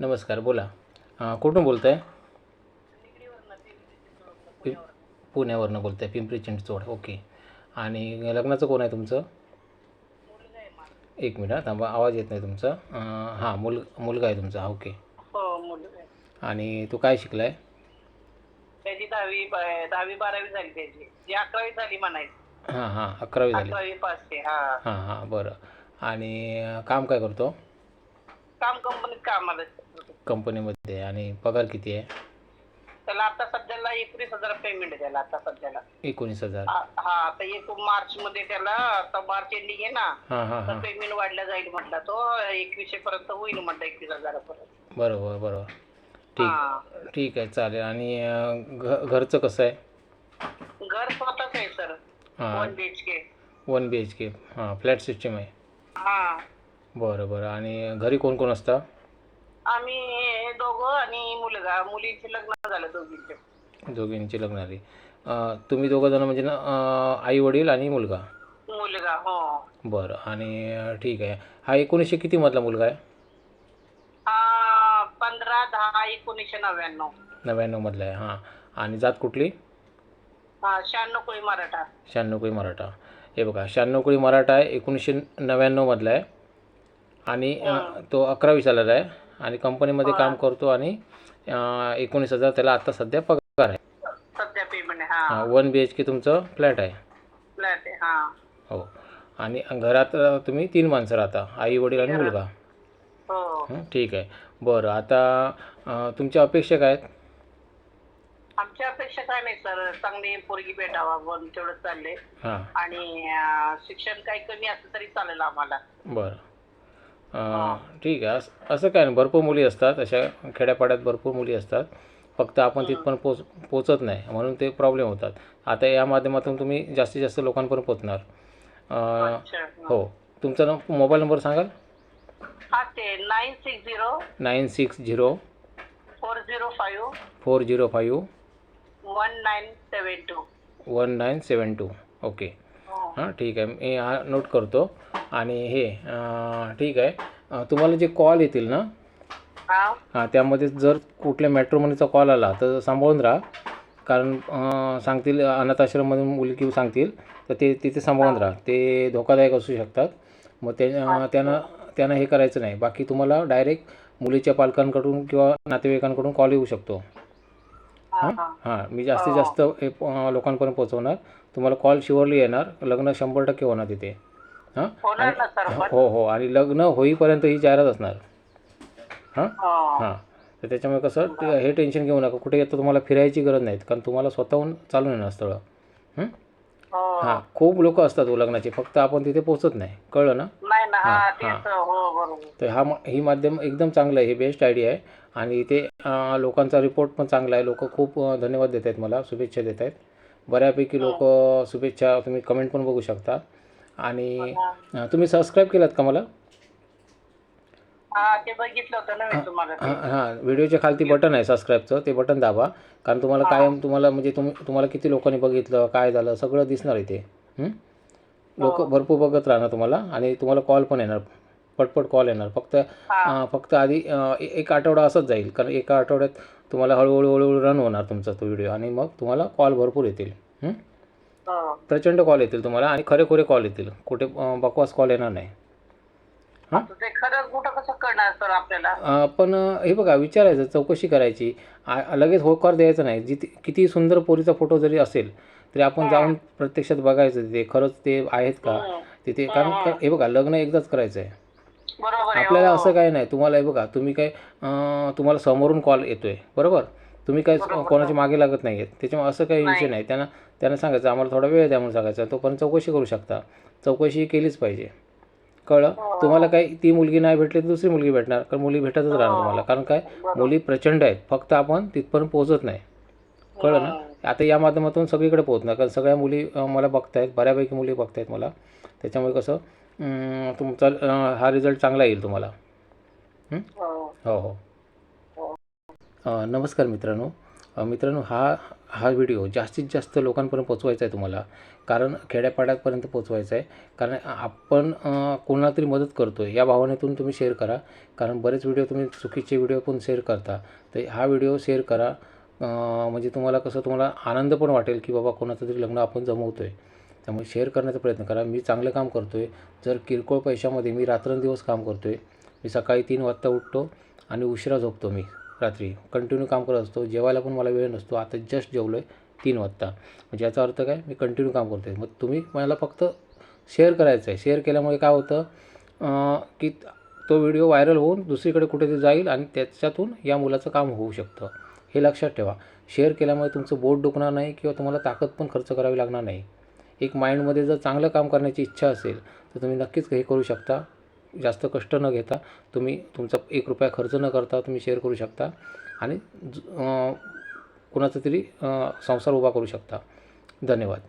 नमस्कार बोला. कुठून बोलत आहे पुण्यावरनं बोलत आहे पिंपरी चिंचवड. ओके. आणि लग्नाचं कोण आहे तुमचं? एक मिनिट हा, थांबा आवाज येत नाही तुमचा. हां मुल मुलगा आहे तुमचा. ओके. हो. आणि तू काय शिकला आहे त्याची दहावी दहावी बारावी झाली त्याची. जी अकरावी झाली म्हणायची. हां हां अकरावी झाली. अकरावी पास हा. हां हां बरं. आणि काम काय करतो? काम कंपनीत कामाला आहे. कंपनीमध्ये आणि पगार किती आहे? त्याला आता सध्याला एकवीस हजार पेमेंट आहे त्याला आता सध्याला. एकोणीस हजार. हा हा, आता एक मार्च मध्ये त्याला आता मार्च एंडिंग आहे ना हां हां तर हां. पेमेंट वाढला जाईल म्हटलं तो एकवीसशे पर्यंत होईल म्हटलं एकवीस हजारापर्यंत. बरोबर बरोबर. हा. ठीक ठीक आहे चालेल. आणि अं, घ घरचं कसं आहे? घर स्वतःच आहे सर. हां. One B H K one B H K हां फ्लॅट सिस्टम आहे. हा. बरं बरं. आणि घरी कोण कोण असतं? आम्ही दोघं आणि मुलगा. मुलीचे लग्न झालं दोघींचे. दोघींची लग्न अं, तुम्ही दोघं जण म्हणजे ना आई वडील आणि मुलगा? मुलगा हो. बरं. आणि अं, ठीक आहे. हा एकोणीसशे कितीमधला मुलगा आहे? हा पंधरा दहा एकोणीसशे नव्याण्णव. नव्याण्णवमधला आहे हां. आणि जात कुठली? हा शहाण्णव कोळी मराठा. शहाण्णव कोळी मराठा. हे बघा शहाण्णव कोळी मराठा आहे एकोणीसशे नव्याण्णवमधला आहे. आणि अं, तो अकरावी सालाला आहे. आणि कंपनीमध्ये काम करतो आणि एकोणीस हजार त्याला आता सध्या पगार आहे. सध्या पेमेंट आहे हा. वन बी एच के तुमचं फ्लॅट आहे. फ्लॅट आहे हा. हो. आणि घरात अं, तुम्ही तीन माणसं राहता आई वडील आणि मुलगा. हो. हं, ठीक आहे. बरं आता अं, तुमच्या अपेक्षा काय आहेत? आमच्या अपेक्षा काय नाही सर. चांगली पोरगी भेटावा तेवढं हां. आणि अं, शिक्षण काही कमी असलं तरी चालेल आम्हाला. बरं. ठीक आहे. असं असं काय नाही. भरपूर मुली असतात. अशा खेड्यापाड्यात भरपूर मुली असतात. फक्त आपण तिथपर्यंत पोच पोचत नाही. म्हणून ते प्रॉब्लेम होतात. आता या माध्यमातून तुम्ही जास्तीत जास्त लोकांपर्यंत पोचणार. हो. तुमचा न मोबाईल नंबर सांगाल? ते nine six zero nine six zero four zero five four zero five one nine seven two. One nine seven two. Okay. हां? ठीक आहे. मी हा नोट करतो. आणि हे अं, ठीक आहे. तुम्हाला जे कॉल येतील ना हा? हां त्यामध्ये जर कुठल्या मॅट्रोमनीचा कॉल आला तर सांभाळून राहा. कारण अं, सांगतील अनाथ आश्रममधून मुलगी सांगतील तर ते तिथे सांभाळून राहा. ते धोकादायक असू शकतात. मग ते अं, त्यांना त्यांना हे करायचं नाही. बाकी तुम्हाला डायरेक्ट मुलीच्या पालकांकडून किंवा नातेवाईकांकडून कॉल येऊ शकतो. हा? हा. हां मी जास्तीत जास्त हे अं, लोकांपर्यंत पोहोचवणार. तुम्हाला कॉल शुअरली येणार. लग्न शंभर टक्के होणार तिथे. हां? होणार ना सर पण हो हो. आणि लग्न होईपर्यंत ही जाहिरात असणार. हां? हो. हां. तर त्याच्यामुळे कसं ते- हे टेन्शन घेऊ नका. कुठे येतं तुम्हाला फिरायची गरज नाही कारण तुम्हाला स्वतःहून चालून येणार स्थळं. हं? हो. हां. खूप लोक असतात हो लग्नाचे. फक्त आपण तिथे पोचत नाही. कळलं ना? नाही ना हा. हा, तेच हो. बरोबर तर हा मा- ही माध्यम एकदम चांगलं आहे हे बेस्ट आयडिया आहे. आणि इथे अं, लोकांचा रिपोर्ट पण चांगला आहे. लोक खूप अं, धन्यवाद देत आहेत मला शुभेच्छा देत आहेत बऱ्यापैकी लोक शुभेच्छा तुम्ही कमेंट पण बघू शकता. आणि अं, तुम्ही सबस्क्राईब केलात का मला? हा ते बघितलं होतं ना मी तुम्हाला ते. हां हां. व्हिडिओच्या खालती बटन आहे सबस्क्राईबचं ते बटन दाबा. कारण तुम्हाला कायम तुम्हाला म्हणजे तुम्ही तुम्हाला किती लोकांनी बघितलं काय झालं सगळं दिसणार इथे लोक भरपूर बघत राहणार तुम्हाला आणि तुम्हाला कॉल पण येणार. पटपट कॉल येणार. फक्त फक्त आधी एक आठवडा असंच जाईल. कारण एका आठवड्यात तुम्हाला हळूहळू हळूहळू रन होणार तुमचा तो व्हिडिओ आणि मग तुम्हाला कॉल भरपूर येतील. हं? हो. प्रचंड कॉल येतील तुम्हाला आणि खरे खुरे कॉल येतील. कुठे बकवास कॉल येणार नाही. आता ते खरं कुठं कसं कळणार सर आपल्याला? अं, पण हे बघा विचारायचं चौकशी करायची. आ- लगेच होकार द्यायचं नाही. जिथे किती सुंदर पोरीचा फोटो जरी असेल तरी आपण जाऊन प्रत्यक्षात बघायचं तिथे खरंच ते आहेत का? तिथे कारण क- हे बघा लग्न एकदाच करायचं आहे बरोबर आहे. आपल्याला हो. असं काय नाही. तुम्हाला हे बघा तुम्ही काय अं, तुम्हाला समोरून कॉल येतोय. बरोबर? तुम्ही काय कोणाच्या मागे लागत नाही आहेत त्याच्यामुळे असं काही विषय नाही. त्यांना त्यांना सांगायचं आम्हाला थोडा वेळ द्या म्हणून सांगायचं. तो पण चौकशी करू शकता. चौकशी केलीच पाहिजे. कळलं. तुम्हाला काही ती मुलगी नाही भेटली तर दुसरी मुलगी भेटणार. कारण मुली भेटतच राहणार तुम्हाला. कारण काय? मुली प्रचंड आहेत. फक्त आपण तिथपर्यंत पोहोचत नाही. कळलं ना? आता या माध्यमातून सगळीकडे पोहोचणार. कारण सगळ्या मुली मला बघतायत. बऱ्यापैकी मुली बघतायत मला. त्याच्यामुळे कसं तुमचा हा रिझल्ट चांगला येईल तुम्हाला. हं? हो. हो हो. नमस्कार मित्रांनो. मित्रांनो हा हा व्हिडिओ जास्तीत जास्त लोकांपर्यंत पोचवायचा आहे तुम्हाला. कारण खेड्यापाड्यापर्यंत पोचवायचा आहे. कारण आपण कोणाला तरी मदत करतो आहे या भावनेतून तुम्ही शेअर करा. कारण बरेच व्हिडिओ तुम्ही चुकीचे व्हिडिओ पण शेअर करता. तर हा व्हिडिओ शेअर करा. म्हणजे तुम्हाला कसं तुम्हाला आनंद पण वाटेल की बाबा कोणाचं तरी लग्न आपण जमवतो आहे त्यामुळे शेअर करण्याचा प्रयत्न करा. मी चांगलं काम करतो आहे जर किरकोळ पैशामध्ये मी रात्रंदिवस काम करतो आहे मी सकाळी तीन वाजता उठतो आणि उशिरा झोपतो मी. रात्री. कंटिन्यू काम करत असतो. जेवायला पण मला वेळ नसतो. आता जस्ट जेवलो आहे तीन वाजता. म्हणजे याचा अर्थ काय? मी कंटिन्यू काम करतो आहे मग तुम्ही मला फक्त शेअर करायचं आहे शेअर केल्यामुळे काय होतं? की तो व्हिडिओ व्हायरल होऊन दुसरीकडे कुठेतरी जाईल आणि त्याच्यातून या मुलाचं काम होऊ शकतं. हे लक्षात ठेवा. शेअर केल्यामुळे तुमचं बोट दुखणार नाही किंवा तुम्हाला ताकद पण खर्च करावी लागणार नाही. एक माइंडमध्ये जर चांगलं काम करण्याची इच्छा असेल तर तुम्ही नक्कीच हे करू शकता. जास्त कष्ट न घेता तुम्ही तुमचा एक रुपया खर्च न करता तुम्ही शेअर करू शकता आणि ज- कुणाचा तरी संसार उभा करू शकता. धन्यवाद.